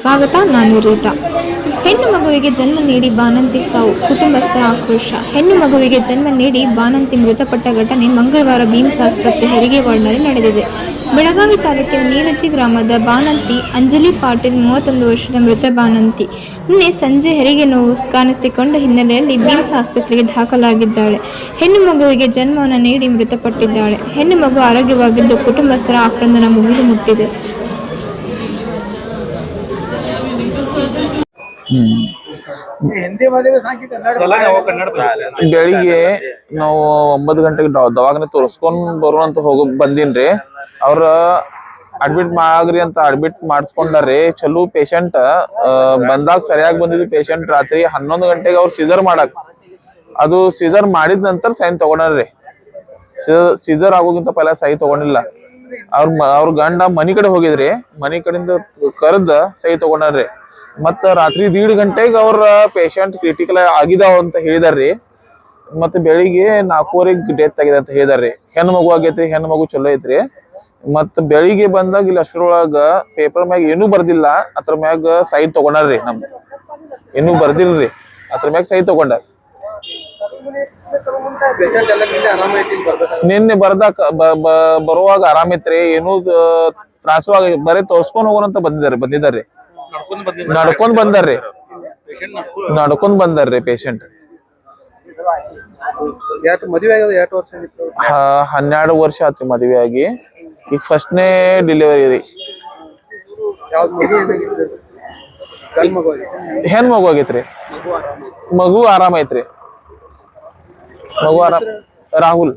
ಸ್ವಾಗತ, ನಾನು ರೀಟಾ ಹೆಣ್ಣು ಮಗುವಿಗೆ ಜನ್ಮ ನೀಡಿ ಬಾನಂತಿ ಸಾವು, ಕುಟುಂಬಸ್ಥರ ಆಕ್ರೋಶ. ಹೆಣ್ಣು ಮಗುವಿಗೆ ಜನ್ಮ ನೀಡಿ ಬಾನಂತಿ ಮೃತಪಟ್ಟ ಘಟನೆ ಮಂಗಳವಾರ ಬೀಮ್ಸ್ ಆಸ್ಪತ್ರೆ ಹೆರಿಗೆ ವಾರ್ಡ್ನಲ್ಲಿ ನಡೆದಿದೆ. ಬೆಳಗಾವಿ ತಾಲೂಕಿನ ನೀಲಚಿ ಗ್ರಾಮದ ಬಾನಂತಿ ಅಂಜಲಿ ಪಾಟೀಲ್ ಮೂವತ್ತೊಂದು ವರ್ಷದ ಮೃತ ಬಾನಂತಿ ನಿನ್ನೆ ಸಂಜೆ ಹೆರಿಗೆ ನೋವು ಕಾಣಿಸಿಕೊಂಡ ಹಿನ್ನೆಲೆಯಲ್ಲಿ ಬೀಮ್ಸ್ ಆಸ್ಪತ್ರೆಗೆ ದಾಖಲಾಗಿದ್ದಾಳೆ. ಹೆಣ್ಣು ಮಗುವಿಗೆ ಜನ್ಮವನ್ನು ನೀಡಿ ಮೃತಪಟ್ಟಿದ್ದಾಳೆ. ಹೆಣ್ಣು ಮಗು ಆರೋಗ್ಯವಾಗಿದ್ದು ಕುಟುಂಬಸ್ಥರ ಆಕ್ರಂದನ ಮುಗಿದು ಮುಟ್ಟಿದೆ. ಬೆಳಿಗ್ಗೆ ನಾವು ಒಂಬತ್ತು ಗಂಟೆಗೆ ದವಾಖಾನೆ ತೋರಿಸ್ಕೊಂಡ್ ಬರುವಂತ ಹೋಗೋ ಬಂದಿನ್ರಿ. ಅವ್ರ ಅಡ್ಮಿಟ್ ಮಾಡ್ರಿ ಅಂತ ಅಡ್ಮಿಟ್ ಮಾಡಿಸ್ಕೊಂಡ್ರಿ ಚಲೋ ಪೇಷಂಟ್ ಬಂದಾಗ ಸರಿಯಾಗಿ ಬಂದಿದ್ದು ಪೇಷಂಟ್ ರಾತ್ರಿ ಹನ್ನೊಂದು ಗಂಟೆಗೆ ಅವ್ರು ಸೀಸರ್ ಮಾಡಕ್. ಅದು ಸೀಸರ್ ಮಾಡಿದ ನಂತರ ಸೈನ್ ತಗೊಂಡ್ರಿ ಸೀಸರ್ ಆಗೋಗಿಂತ ಪೈಲ ಸಹಿ ತಗೊಂಡಿಲ್ಲ. ಅವ್ರ ಅವ್ರ ಗಂಡ ಮನಿ ಕಡೆ ಹೋಗಿದ್ರಿ. ಮನಿ ಕಡೆಯಿಂದ ಕರೆದ ಸಹಿ ತಗೊಂಡ್ರಿ ಮತ್ತ ರಾತ್ರಿ ದೀಡ್ ಗಂಟೆಗೆ ಅವ್ರ ಪೇಷಂಟ್ ಕ್ರಿಟಿಕಲ್ ಆಗಿದಾವ ಅಂತ ಹೇಳಿದಾರ್ರಿ. ಮತ್ತೆ ಬೆಳಿಗ್ಗೆ ನಾಲ್ಕೂವರೆಗೆ ಡೆತ್ ಆಗಿದೆ ಅಂತ ಹೇಳಿದಾರ್ರಿ. ಹೆಣ್ಣು ಮಗು ಆಗೈತ್ರಿ ಹೆಣ್ಣು ಮಗು ಚಲೋ ಐತ್ರಿ. ಮತ್ತ ಬೆಳಿಗ್ಗೆ ಬಂದಾಗ ಇಲ್ಲಿ ಅಷ್ಟರೊಳಗ ಪೇಪರ್ ಮ್ಯಾಗ ಏನೂ ಬರ್ದಿಲ್ಲ ಅದ್ರ ಮ್ಯಾಗ ಸಹಿ ತಗೊಂಡಾರ್ರಿ ನಮ್ದು ಏನೂ ಬರ್ದಿಲ್ರಿ ಅದ್ರ ಮ್ಯಾಗ ಸಹಿ ತಗೊಂಡಾರ. ನಿನ್ನೆ ಬರ್ದಾಕ ಬರುವಾಗ ಆರಾಮಿತ್ರಿ ಏನೂ ತ್ರಾಸು ಆಗ ಬರೀ ತೋರ್ಸ್ಕೊಂಡ್ ಹೋಗೋಣ ಅಂತ ಬಂದಿದಾರೆ ಬಂದಿದಾರ್ರಿ. ನಡ್ಕೊಂಡ್ ಬಂದಾರ್ರಿ. ನಡ್ಕೊಂಡ್ ಬಂದಾರ್ರಿ ಪೇಷಂಟ್ ಹನ್ನೆರಡು ವರ್ಷ ಆತ್ರಿ ಮದ್ವೆ ಆಗಿ. ಈಗ ಫಸ್ಟ್ನೇ ಡೆಲಿವರಿ ರೀ. ಹೆಣ್ ಮಗು ಆಗೈತ್ರಿ. ಮಗು ಆರಾಮ ಐತ್ರಿ. ಮಗು ಆರಾಮ್. ರಾಹುಲ್.